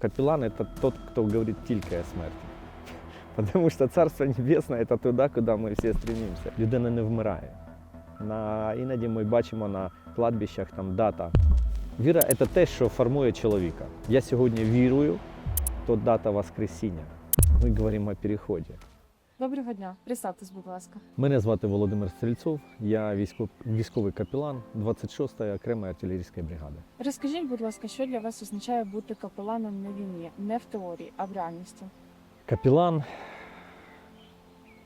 Капеллан – это тот, кто говорит только о смерти. Потому що Царство Небесне – це туди, куди ми всі стремимося. Людина не вмирає. На, іноді ми бачимо на кладбищах там дата. Віра – це те, що формує чоловіка. Я сьогодні вірую, то дата Воскресіння. Ми говоримо о переході. Доброго дня, представтесь, будь ласка. Мене звати Володимир Стрільцов, я військов- військовий капелан 26-ї окремої артилерійської бригади. Розкажіть, будь ласка, що для вас означає бути капеланом на війні, не в теорії, а в реальності? Капелан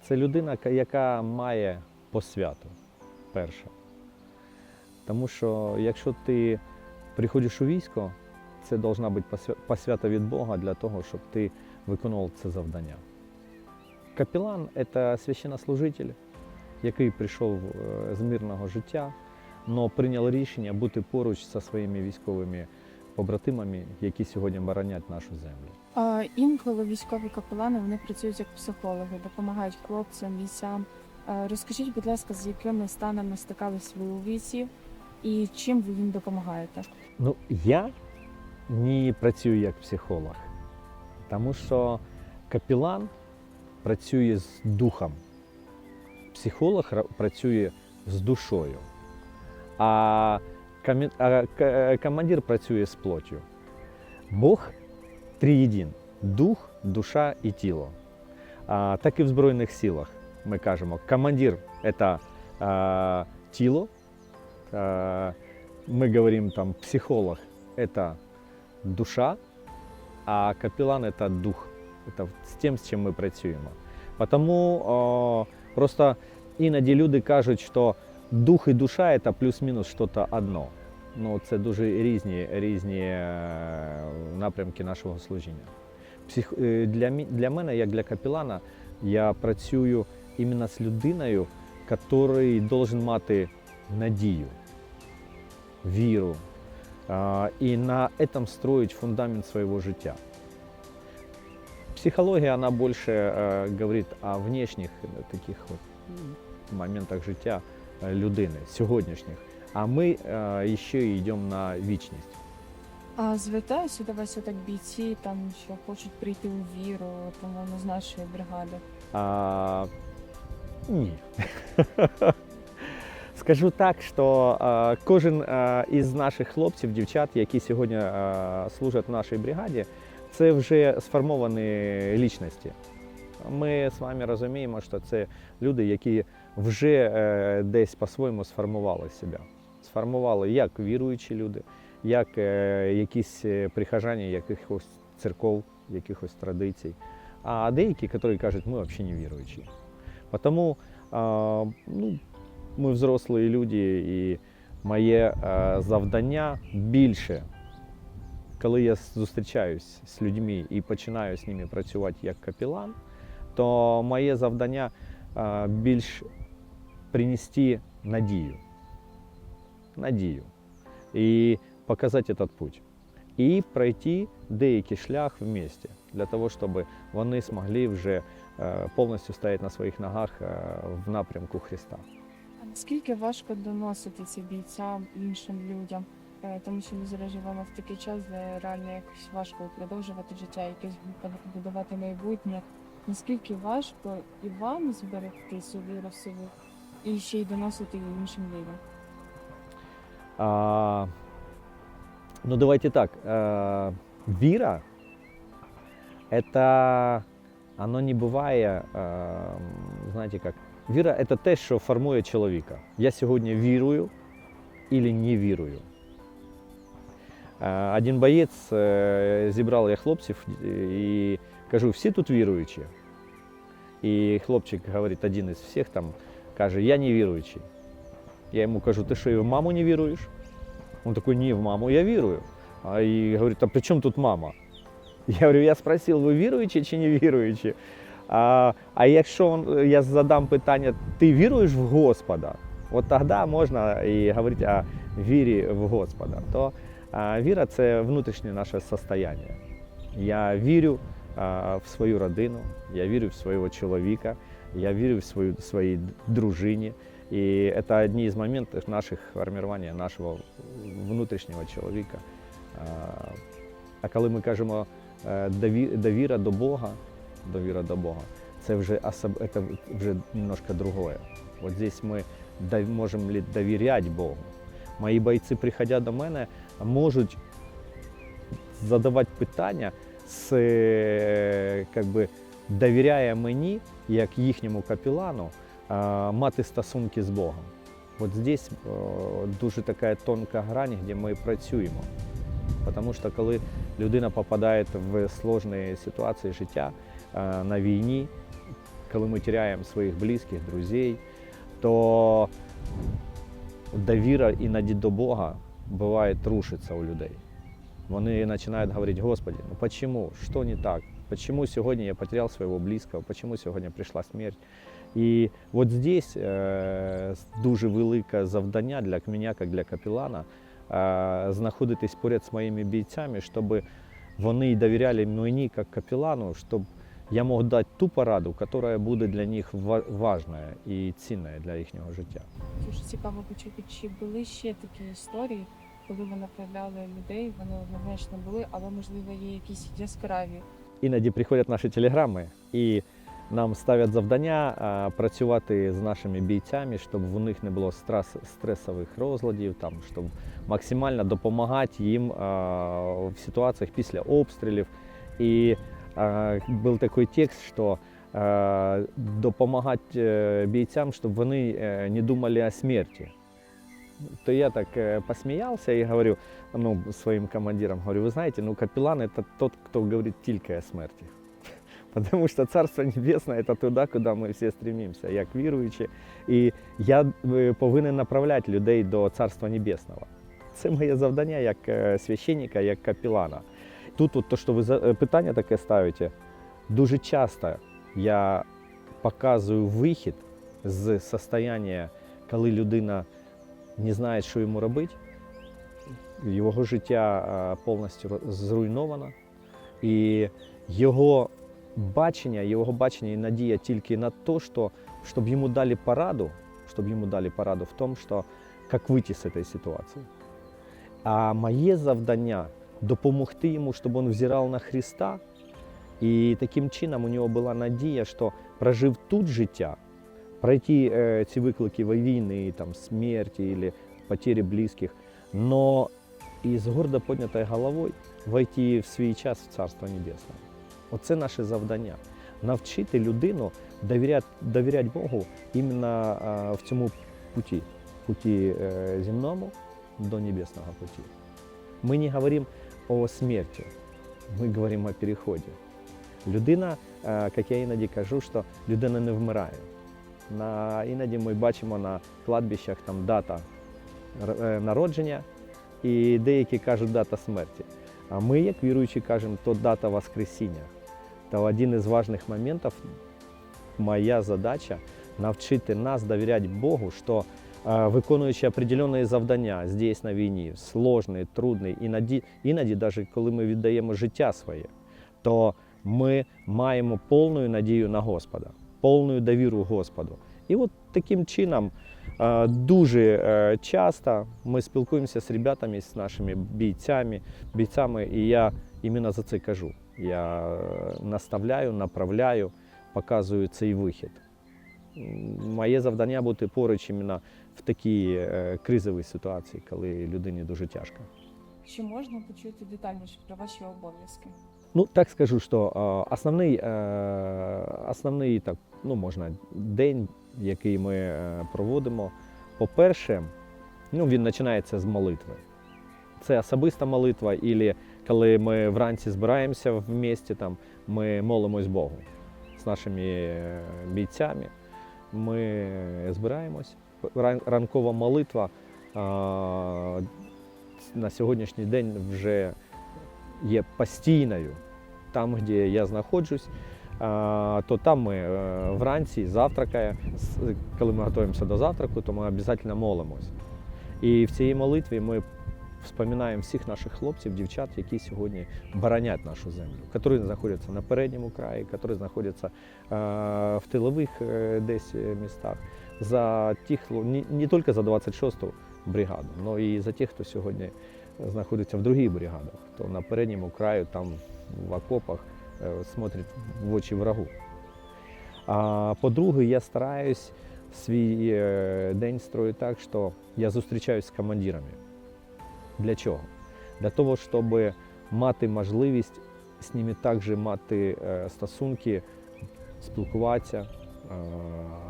це людина, яка має посвяту перше. Тому що якщо ти приходиш у військо, це повинна бути посвята від Бога для того, щоб ти виконував це завдання. Капелан це священнослужитель, який прийшов е, з мирного життя, але прийняв рішення бути поруч зі своїми військовими побратимами, які сьогодні боронять нашу землю. А, інколи військові капелани вони працюють як психологи, допомагають хлопцям, бійцям. Розкажіть, будь ласка, з якими станами стикались ви у війці і чим ви їм допомагаєте? Ну, я не працюю як психолог, тому що капелан працює з духом, психолог ра- працює з душою, а, комі- а к- командир працює з плоттю. Бог триєдин – дух, душа і тіло. А, так і в Збройних силах ми кажемо, командир це а, тіло. а, мы говорим там психолог это душа, а капеллан это дух. Это з тим, з чим ми працюємо. Тому о, просто іноді люди кажуть, що дух і душа це плюс-мінус щось одно. Ну, це дуже різні, різні е, напрямки нашого служіння. Псих, е, для, для мене, як для капелана, я працюю іменно з людиною, який должен мати надію віру и на этом строить фундамент своего життя. Психология, она больше э, говорит о внешних э, таких вот м, моментах життя э, людини, сьогоднішніх. А ми э, ще й йдемо на вічність. А звертаються до вас так бійці, там що хочуть прийти у віру, там воно з нашої бригади. А, ні. Скажу так, що а, кожен а, із наших хлопців, дівчат, які сьогодні а, служать в нашій бригаді, це вже сформовані лічності. Ми з вами розуміємо, що це люди, які вже е, десь по-своєму сформували себе. Сформували як віруючі люди, як е, якісь е, прихожані якихось церков, якихось традицій. А деякі, які кажуть, ми взагалі не віруючі. Тому ну, ми взрослі люди, і моє завдання більше, коли я зустрічаюсь з людьми і починаю з ними працювати як капелан, то моє завдання більш принести надію. Надію. І показати цей путь. І пройти деякий шлях вместе, для того, щоб вони змогли вже повністю стояти на своїх ногах в напрямку Христа. Наскільки важко доносити це бійцям іншим людям? Е, Тому що ми зараз в такий час, де реально якось важко продовжувати життя, якесь будувати майбутнє. Наскільки важко і вам зберегти цю віру в собі, і ще й доносити її іншим людям? А, ну, давайте так. а, вера – это, оно не буває, а, знаєте как, віра – это те, що формує чоловіка. Я сьогодні вірую или не вірую. А, Один боєць е, зібрав я хлопців і кажу, всі тут віруючі. І хлопчик говорить, один із всіх там, каже, я не віруючий. Я ему кажу, ты что, и в маму не веруешь? Он такой, не, в маму я верую. А и говорит, а при чем тут мама? Я говорю, я спросил, ви віруючі чи не віруючі? А, а якщо он, я задам питання, ти віруєш в Господа? От тоді можна і говорити о вірі в Господа. То віра це внутрішнє наше состояние. Я вірю в свою родину, я вірю в свого чоловіка, я вірю в свою, своїй дружині. І це одні із моментів наших формування нашого внутрішнього чоловіка. А, коли ми кажемо е, довіра до Бога, довіра до Бога, це вже особ... это вже немножко другое. Вот здесь ми можемо довіряти Богу. Мої бойці, приходять до мене, можуть задавати питання з е, би, довіряє мені, як їхньому капілану, мати стосунки з Богом. От здесь е, дуже така тонка грань, де ми працюємо. Тому що коли людина попадає в складні ситуації життя е, на війні, коли ми теряємо своїх близьких, друзей, то довіра іноді до Бога буває рушиться у людей. Вони починають говорити, Господи, ну почему? Що не так? Почему сьогодні я потеряв свого близького? Почему сьогодні прийшла смерть? І от здесь е, дуже велике завдання для мене, як для капелана, е, знаходитись поряд з моїми бійцями, щоб вони довіряли мені як капелану, щоб я мог дати ту пораду, яка буде для них ва- важною і цінною для їхнього життя. Цікаво почути, чи були ще такі історії, коли ви направляли людей, вони однозначно були, але можливо є якісь яскраві. Іноді приходять наші телеграми і нам ставлять завдання працювати з нашими бійцями, щоб у них не було стрес, стресових розладів, там, щоб максимально допомагати їм в ситуаціях після обстрілів. І був такий текст, що допомагати е, бійцям, щоб вони е, не думали о смерті. То я так э, посмеялся и говорю ну, своим командирам, говорю, вы знаете, ну капеллан это тот, кто говорит только о смерти. Потому что Царство Небесное это туда, куди ми всі стремимося, як віруючі. І я е, повинен направляти людей до Царства Небесного. Це моє завдання як е, священника, як капелана. Тут, от, то, що ви за- е, питання таке ставите, дуже часто я показую вихід з состояння, коли людина не знає, що йому робити. Його життя повністю зруйновано. І його бачення, його бачення і надія тільки на те, що, щоб йому дали пораду, щоб йому дали пораду в тому, що як вийти з цієї ситуації. А моє завдання допомогти йому, щоб він взирав на Христа. І таким чином у нього була надія, що прожив тут життя, пройти е, ці виклики війни, там, смерті або потери близьких, но і з гордо піднятою головою войти в свій час в Царство Небесне. Оце наше завдання. Навчити людину довіряти, довіряти Богу іменно а, в цьому путі, путі е, земному до небесного путі. Ми не говоримо о смерті, ми говоримо о переході. Людина, е, як я іноді кажу, що людина не вмирає. На, іноді ми бачимо на кладбищах там дата е, народження, і деякі кажуть дата смерті. А ми, як віруючі, кажемо, то дата Воскресіння. То один із важних моментів, моя задача навчити нас довіряти Богу, що е, виконуючи определенні завдання здесь на війні, сложні, трудні, іноді, іноді, навіть коли ми віддаємо життя своє, то ми маємо повну надію на Господа, повну довіру Господу. І от таким чином е, дуже е, часто ми спілкуємося з ребятами, з нашими бійцями, бійцями, і я іменно за це кажу. Я е, наставляю, направляю, показую цей вихід. Моє завдання бути поруч іменно в такій кризовій ситуації, коли людині дуже тяжко. Чи можна почути детальніше про ваші обов'язки? Ну, так скажу, що основний, е, основний так, ну, можна, день, який ми е, проводимо, по-перше, ну, він починається з молитви. Це особиста молитва, і коли ми вранці збираємося в місті, там, ми молимось Богу з нашими е, бійцями. Ми збираємось. Ранкова молитва на сьогоднішній день вже є постійною. Там, де я знаходжусь, то там ми е, вранці завтракає. Коли ми готуємося до завтраку, то ми обов'язково молимось. І в цій молитві ми вспоминаємо всіх наших хлопців, дівчат, які сьогодні боронять нашу землю, які знаходяться на передньому краї, які знаходяться е, в тилових е, десь містах. За тих, не, не тільки за 26-ту бригаду, але і за тих, хто сьогодні знаходиться в других бригадах, то на передньому краю там в окопах, е, смотрить в очі врагу. А по-друге, я стараюсь свій е, день строїти так, що я зустрічаюсь з командирами. Для чого? Для того, щоб мати можливість з ними також мати е, стосунки, спілкуватися,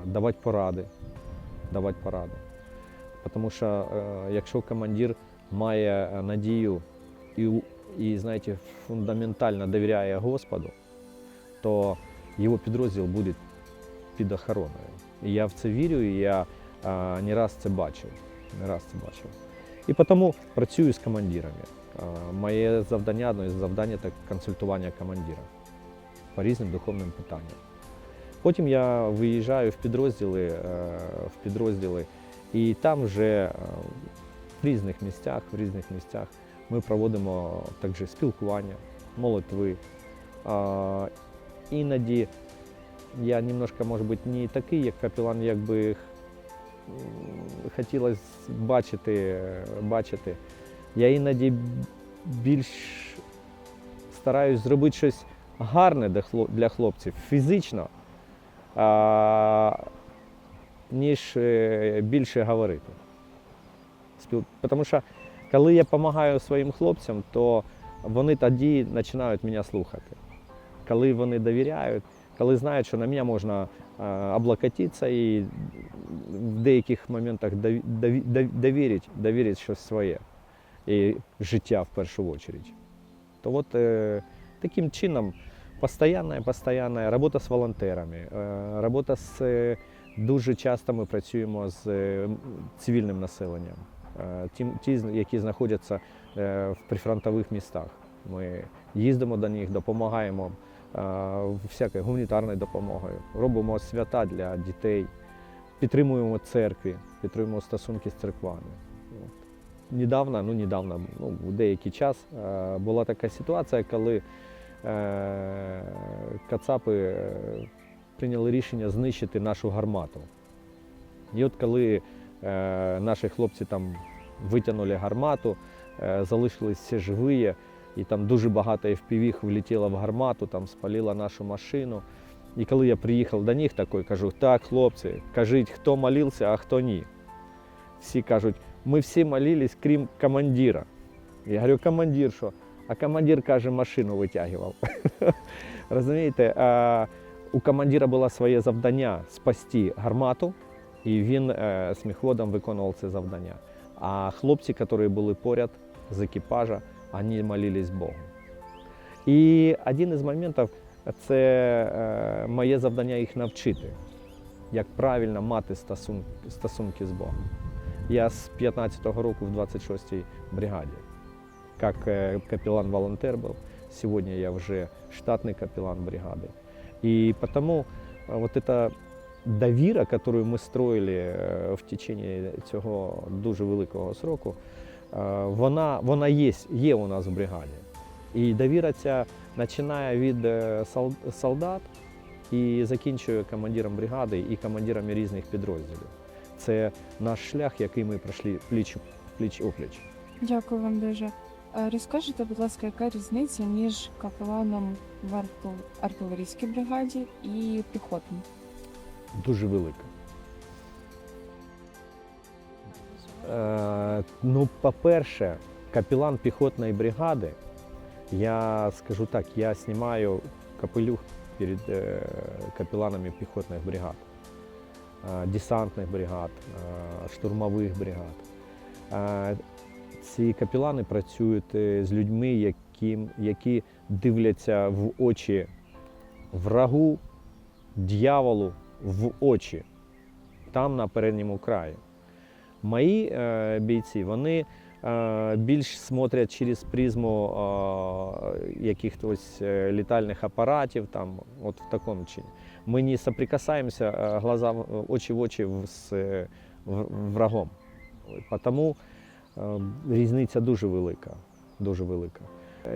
давати поради. Давати поради. Тому що якщо командир має е, надію і, і знаєте, фундаментально довіряє Господу, то його підрозділ буде під охороною. І я в це вірю, і я е, не раз це бачив. Не раз це бачив. І тому працюю з командирами. Е, Моє завдання, одне з завдань це консультування командира по різним духовним питанням. Потім я виїжджаю в підрозділи, е, в підрозділи і там вже е, в різних місцях, в різних місцях ми проводимо також спілкування, молитви. А, Іноді я немножко, може бути, не такий, як капелан, як би хотілося бачити, бачити. Я іноді більш стараюсь зробити щось гарне для хлопців фізично, а, ніж е, більше говорити. Спіл- Тому що коли я допомагаю своїм хлопцям, то вони тоді починають мене слухати. Коли вони довіряють, коли знають, що на мене можна облокотитися і в деяких моментах дові- дові- довірити, щось своє і життя в першу чергу. То от е, таким чином постоянная, постоянная робота з волонтерами, е, робота з е, дуже часто ми працюємо з цивільним населенням, ті, ті, які знаходяться е, в прифронтових містах. Ми їздимо до них, допомагаємо е, всякою гуманітарною допомогою, робимо свята для дітей, підтримуємо церкві, підтримуємо стосунки з церквами. Недавно, ну недавно, ну, деякий час е, була така ситуація, коли е, кацапи е, прийняли рішення знищити нашу гармату. І от коли е, наші хлопці там витягнули гармату, е, залишились всі живі, і там дуже багато FPV влетіло в гармату, там спалило нашу машину. І коли я приїхав до них, такий кажу, так, хлопці, кажіть, хто молився, а хто ні. Всі кажуть, ми всі молились, крім командира. Я говорю, командир що? А командир каже, машину витягував. Розумієте, у командира було своє завдання спасти гармату, і він е, сміходом виконував це завдання. А хлопці, які були поряд з екіпажа, вони молились Богу. І один із моментів це е, моє завдання їх навчити, як правильно мати стосунки, стосунки з Богом. Я з 15-го року в 26-й бригаді. Как э, капеллан-волонтер был. Сегодня я уже штатный капеллан бригады. И потому э, вот эта довіра, которую ми строїли е, в течение цього дуже великого сроку, е, вона, вона є, є у нас в бригаді. І довіра ця починає від е, солдат і закінчує командиром бригади і командирами різних підрозділів. Це наш шлях, який ми пройшли пліч, пліч опліч. Дякую вам дуже. Розкажете, будь ласка, яка різниця між капеланом в артилерійській бригаді і піхотним? Дуже велика. Е, ну, по-перше, капелан піхотної бригади, я скажу так, я знімаю капелюх перед е, капеланами піхотних бригад, е, десантних бригад, е, штурмових бригад. Е, ці капелани працюють е, з людьми, яким, які дивляться в очі врагу, дьяволу в очі, там на передньому краї. Мої е, бійці вони е, більш смотрять через призму е, якихось е, літальних апаратів, там, от в такому чині. Ми не соприкасаємося е, глаза, очі в очі з врагом. Тому е, різниця дуже велика. Дуже велика.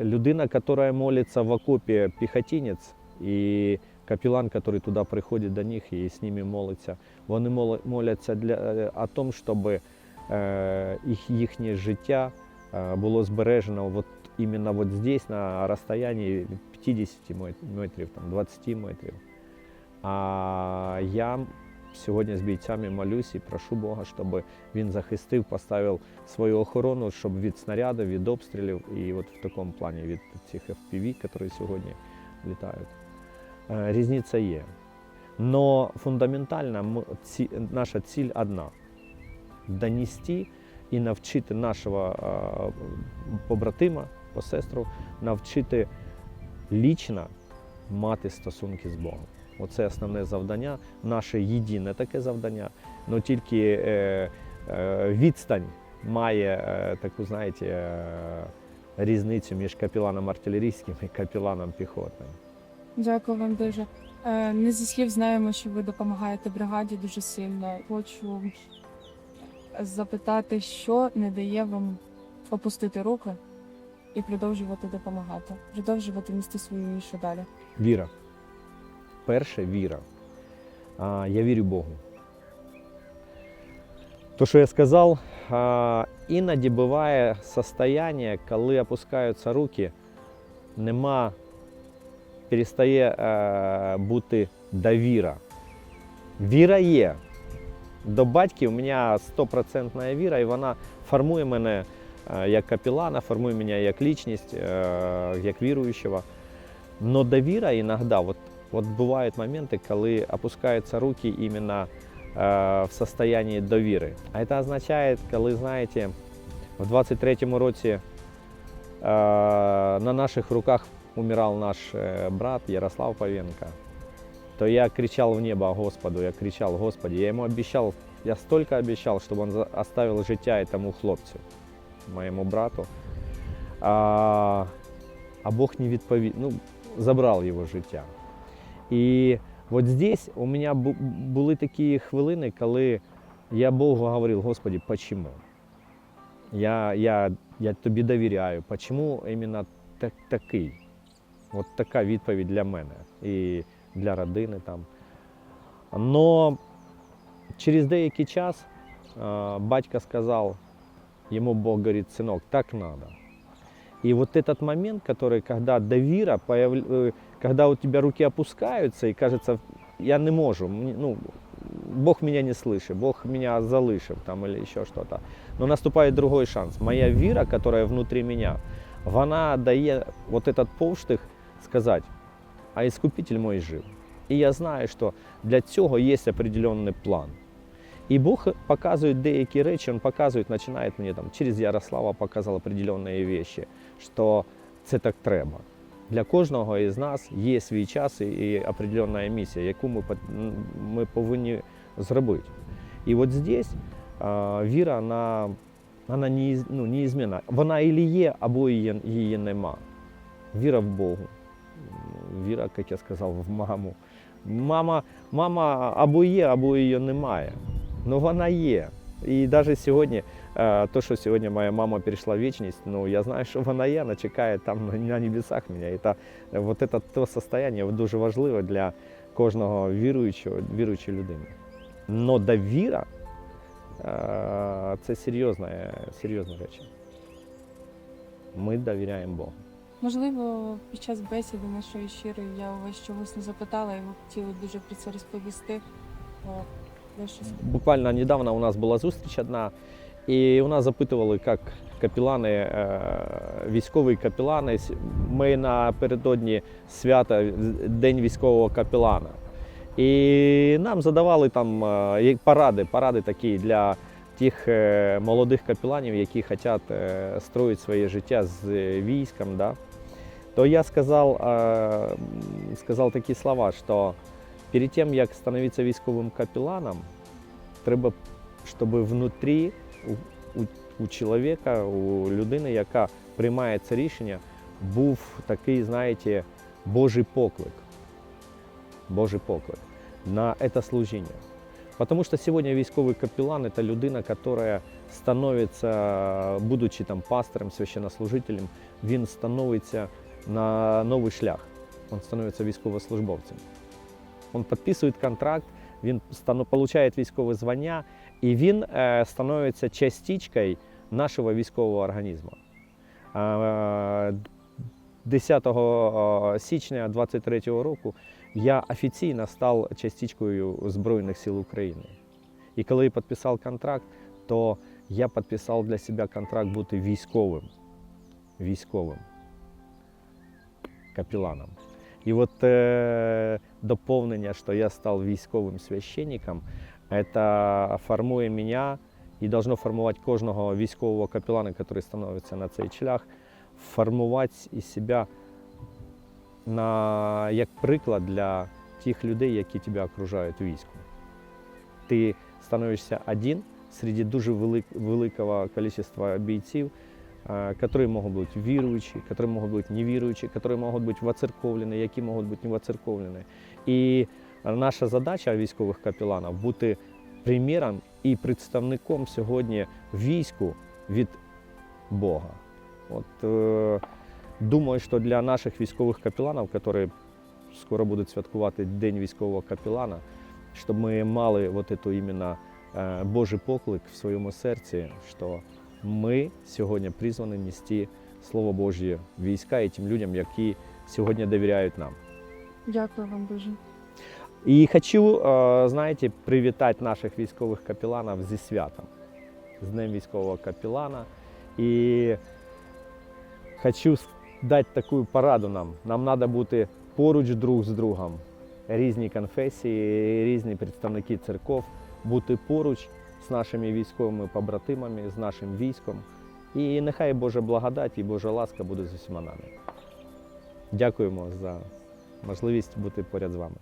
Людина, яка молиться в окопі піхотинець, і капелан, який туди приходить до них і з ними молиться, вони моляться для, е, о тому, щоб е, їх, їхнє життя е, було збережено от именно вот здесь, на расстоянии 50 метрів, там, 20 метрів. А я сьогодні з бійцями молюсь і прошу Бога, щоб він захистив, поставив свою охорону, щоб від снарядів, від обстрілів і от в такому плані від цих FPV, які сьогодні літають. Е, Різниця є. Но фундаментально наша ціль одна донести і навчити нашого е, побратима, посестру, навчити лічно мати стосунки з Богом. Оце основне завдання, наше єдине таке завдання. але тільки е, е, відстань має е, таку, знаєте, е, різницю між капеланом артилерійським і капеланом піхотним. Дякую вам дуже. Е, Не зі слів знаємо, що ви допомагаєте бригаді дуже сильно. Хочу запитати, що не дає вам опустити руки і продовжувати допомагати, продовжувати нести свою нішу далі. Віра. Перше віра. А, я вірю Богу. То, що я сказав, а, іноді буває состояние, коли опускаються руки, нема, перестає е, бути довіра. Віра є. До батьків у мене стопроцентна віра, і вона формує мене е, як капелана, формує мене як лічність, е, як віруючого. Но довіра іноді, вот, вот бувають моменти, коли опускаються руки іменно в состоянии довіри. А це означає, коли, знаєте, в 23-му році на наших руках умирал наш э, брат Ярослав Павенко, то я кричал в небо Господу, я кричал, Господи, я ему обещал, я столько обещал, чтобы он за- оставил життя этому хлопцю, моєму брату. А, а Бог не відповів, ну, забрав його життя. І от здесь у мене бу- були такі хвилини, коли я Богу говорив, Господи, почему? Я, я, я тобі довіряю, почему іменно так, такий? От така відповідь для мене і для родини там. Но через деякий час а, батько сказав, йому Бог говорить, синок, так надо. И вот этот момент, который, когда довіра, появ... э, когда у тебя руки опускаются, и кажется, я не можу, мені- ну, Бог меня не слышит, Бог меня залишив там или еще что-то. Но наступает другой шанс. Моя віра, которая внутри меня, вона дає вот этот повштих сказать, а Искупитель мой жив. І я знаю, що для цього є определенний план. І Бог показує деякі речі, Він показує, починає мені там через Ярослава показав определенні речі, що це так треба. Для кожного із нас є свій час і- определенна місія, яку ми, ми повинні зробити. І от здесь віра, вона, вона не, ну, неізмінна. Вона і є, або її нема. Віра в Богу. Віра, як я сказав, в маму. Мама, мама або є, або її немає. Ну вона є. І навіть сьогодні, е, то, що сьогодні моя мама перейшла в вічність, ну я знаю, що вона є, вона чекає там на- небесах мене. І та, вот это то состояние дуже важливе для кожного віруючого, віруючої людини. Но довіра е, це серйозна, серйозна річ. Ми довіряємо Богу. Можливо, під час бесіди нашої щирої я у вас чогось не запитала, і ви хотіли дуже про це розповісти. Буквально недавно у нас була зустріч одна, і у нас запитували, як капелани, е, військові капелани. С- Ми напередодні свята День військового капелана. І нам задавали там е, як поради, поради такі для тих е, молодих капеланів, які хочуть строїти своє життя з військом. Да? То я сказав, е, м, сказав такі слова, що перед тим, як становитися військовим капеланом, треба, щоб внутрі у, у, у чоловіка, у людини, яка приймає це рішення, був такий, знаєте, Божий поклик. Божий поклик на це служіння. Потому что сегодня військовый капеллан – это людина, которая становится, будучи там пастором, священнослужителем, він становиться на новий шлях. Він становиться військовослужбовцем. Він підписує контракт, він получає військове звання, і він е, становиться частичкою нашого військового організму. Е, 10 е, січня 23 року я офіційно став частичкою Збройних сил України. І коли я підписав контракт, то я підписав для себе контракт бути військовим. Військовим капеланом. І от е, доповнення, що я став військовим священником, це формує мене і должно формувати кожного військового капелана, який становиться на цей шлях, формувати із себе на, як приклад для тих людей, які тебе окружають у війську. Ти становишся один серед дуже велик, великого количества бійців, э, которые могут быть верующие, которые могут быть неверующие, которые могут быть воцерковлені, які можуть бути не воцерковлені. І наша задача військових капеланів бути приміром і представником сьогодні війську від Бога. От, е, думаю, що для наших військових капеланів, які скоро будуть святкувати День військового капелана, щоб ми мали вот эту іменно е, Божий поклик в своєму серці, що ми сьогодні призвані нести Слово Божє війська і тим людям, які сьогодні довіряють нам. Дякую вам дуже. І хочу, е, знаєте, привітати наших військових капеланів зі святом, з Днем військового капелана. І хочу дати таку пораду нам. Нам треба бути поруч друг з другом. Різні конфесії, різні представники церков, бути поруч з нашими військовими побратимами, з нашим військом. І нехай Божа благодать і Божа ласка буде з усіма нами. Дякуємо за можливість бути поряд з вами.